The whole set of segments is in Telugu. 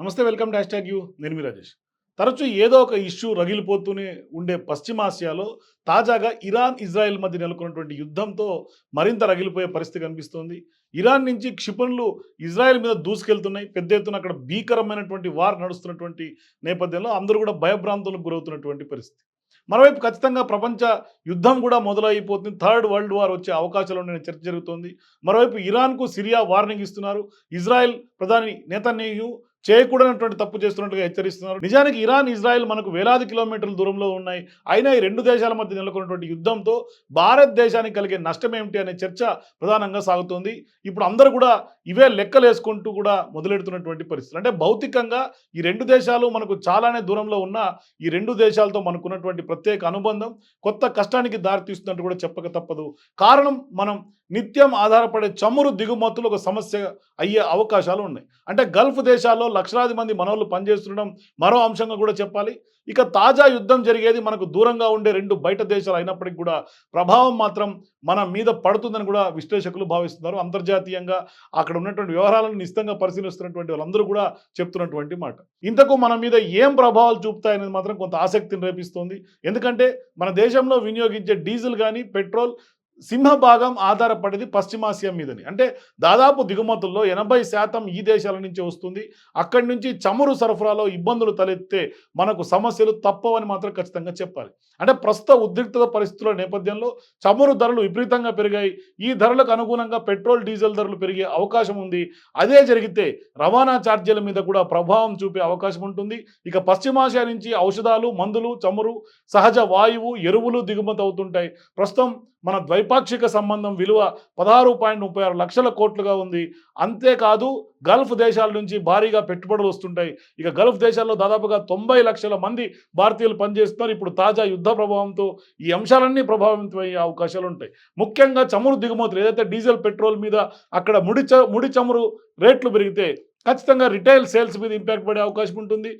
నమస్తే వెల్కమ్ డాష్ ట్యాగ్ యూ. నేను మీ రాజేష్. తరచూ ఏదో ఒక ఇష్యూ రగిలిపోతూనే ఉండే పశ్చిమాసియాలో తాజాగా ఇరాన్ ఇజ్రాయెల్ మధ్య నెలకొన్నటువంటి యుద్ధంతో మరింత రగిలిపోయే పరిస్థితి కనిపిస్తోంది. ఇరాన్ నుంచి క్షిపణులు ఇజ్రాయెల్ మీద దూసుకెళ్తున్నాయి. పెద్ద ఎత్తున అక్కడ భీకరమైనటువంటి వార్ నడుస్తున్నటువంటి నేపథ్యంలో అందరూ కూడా భయభ్రాంతులకు గురవుతున్నటువంటి పరిస్థితి. మరోవైపు ఖచ్చితంగా ప్రపంచ యుద్ధం కూడా మొదలైపోతుంది. థర్డ్ వరల్డ్ వార్ వచ్చే అవకాశాలు ఉన్నాయని చర్చ జరుగుతోంది. మరోవైపు ఇరాన్కు సిరియా వార్నింగ్ ఇస్తున్నారు. ఇజ్రాయెల్ ప్రధాని నేతన్యాహు చేయకూడనటువంటి తప్పు చేస్తున్నట్టుగా హెచ్చరిస్తున్నారు. నిజానికి ఇరాన్ ఇజ్రాయెల్ మనకు వేలాది కిలోమీటర్ల దూరంలో ఉన్నాయి. అయినా ఈ రెండు దేశాల మధ్య నెలకొన్నటువంటి యుద్ధంతో భారతదేశానికి కలిగే నష్టం ఏమిటి అనే చర్చ ప్రధానంగా సాగుతోంది. ఇప్పుడు అందరూ కూడా ఇవే లెక్కలు వేసుకుంటూ కూడా మొదలెడుతున్నటువంటి పరిస్థితులు. అంటే భౌతికంగా ఈ రెండు దేశాలు మనకు చాలానే దూరంలో ఉన్న ఈ రెండు దేశాలతో మనకున్నటువంటి ప్రత్యేక అనుబంధం కొత్త కష్టానికి దారితీస్తున్నట్టు కూడా చెప్పక తప్పదు. కారణం మనం నిత్యం ఆధారపడే చమురు దిగుమతులు ఒక సమస్య అయ్యే అవకాశాలు ఉన్నాయి. అంటే గల్ఫ్ దేశాల్లో లక్షలాది మంది మనోళ్ళు పనిచేస్తుండడం మరో అంశంగా కూడా చెప్పాలి. ఇక తాజా యుద్ధం జరిగేది మనకు దూరంగా ఉండే రెండు బయట దేశాలు అయినప్పటికీ కూడా ప్రభావం మాత్రం మన మీద పడుతుందని కూడా విశ్లేషకులు భావిస్తున్నారు. అంతర్జాతీయంగా అక్కడ ఉన్నటువంటి వ్యవహారాలను నిశ్చితంగా పరిశీలిస్తున్నటువంటి వాళ్ళందరూ కూడా చెప్తున్నటువంటి మాట. ఇంతకు మన మీద ఏం ప్రభావాలు చూపుతాయనేది మాత్రం కొంత ఆసక్తిని రేపిస్తుంది. ఎందుకంటే మన దేశంలో వినియోగించే డీజిల్ కానీ పెట్రోల్ సింహభాగం ఆధారపడేది పశ్చిమాసియా మీదని. అంటే దాదాపు దిగుమతుల్లో ఎనభై శాతం ఈ దేశాల నుంచి వస్తుంది. అక్కడి నుంచి చమురు సరఫరాలో ఇబ్బందులు తలెత్తే మనకు సమస్యలు తప్పవని మాత్రం ఖచ్చితంగా చెప్పాలి. అంటే ప్రస్తుత ఉద్రిక్తత పరిస్థితుల నేపథ్యంలో చమురు ధరలు విపరీతంగా పెరిగాయి. ఈ ధరలకు అనుగుణంగా పెట్రోల్ డీజిల్ ధరలు పెరిగే అవకాశం ఉంది. అదే జరిగితే రవాణా ఛార్జీల మీద కూడా ప్రభావం చూపే అవకాశం ఉంటుంది. ఇక పశ్చిమాసియా నుంచి ఔషధాలు మందులు చమురు సహజ వాయువు ఎరువులు దిగుమతి అవుతుంటాయి. ప్రస్తుతం మన ద్వైపాక్షిక సంబంధం విలువ పదహారు పాయింట్ ముప్పై ఆరు లక్షల కోట్లుగా ఉంది. అంతేకాదు గల్ఫ్ దేశాల నుంచి భారీగా పెట్టుబడులు వస్తుంటాయి. ఇక గల్ఫ్ దేశాల్లో దాదాపుగా తొంభై లక్షల మంది భారతీయులు పనిచేస్తున్నారు. ఇప్పుడు తాజా యుద్ధ ప్రభావంతో ఈ అంశాలన్నీ ప్రభావితమయ్యే అవకాశాలు ఉంటాయి. ముఖ్యంగా చమురు దిగుమతులు ఏదైతే డీజిల్ పెట్రోల్ మీద అక్కడ ముడి చ ముడి చమురు రేట్లు పెరిగితే ఖచ్చితంగా రిటైల్ సేల్స్ మీద ఇంపాక్ట్ పడే అవకాశం ఉంటుంది.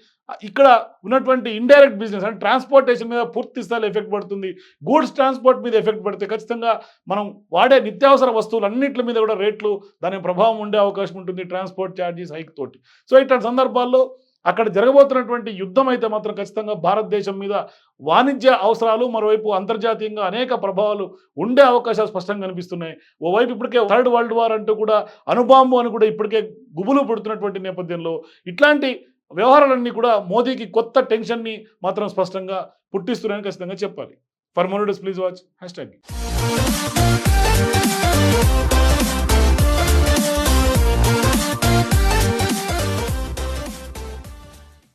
ఇక్కడ ఉన్నటువంటి ఇండైరెక్ట్ బిజినెస్ అంటే ట్రాన్స్పోర్టేషన్ మీద పూర్తి స్థాయిలో ఎఫెక్ట్ పడుతుంది. గూడ్స్ ట్రాన్స్పోర్ట్ మీద ఎఫెక్ట్ పడితే ఖచ్చితంగా మనం వాడే నిత్యావసర వస్తువులు అన్నింటి మీద కూడా రేట్లు దాని ప్రభావం ఉండే అవకాశం ఉంటుంది ట్రాన్స్పోర్ట్ ఛార్జెస్ హైక్ తోటి. సో ఇట్లాంటి సందర్భాల్లో అక్కడ జరగబోతున్నటువంటి యుద్ధం అయితే మాత్రం ఖచ్చితంగా భారతదేశం మీద వాణిజ్య అవసరాలు మరోవైపు అంతర్జాతీయంగా అనేక ప్రభావాలు ఉండే అవకాశాలు స్పష్టంగా కనిపిస్తున్నాయి. ఓవైపు ఇప్పటికే థర్డ్ వరల్డ్ వార్ అంటూ కూడా అనుబాంబు అని కూడా ఇప్పటికే గుబులు పుడుతున్నటువంటి నేపథ్యంలో ఇట్లాంటి వ్యవహారాలన్నీ కూడా మోదీకి కొత్త టెన్షన్ని మాత్రం స్పష్టంగా పుట్టిస్తున్నాయని ఖచ్చితంగా చెప్పాలి. ఫర్ మోనోడస్ ప్లీజ్ వాచ్ హ్యాష్ ట్యాగ్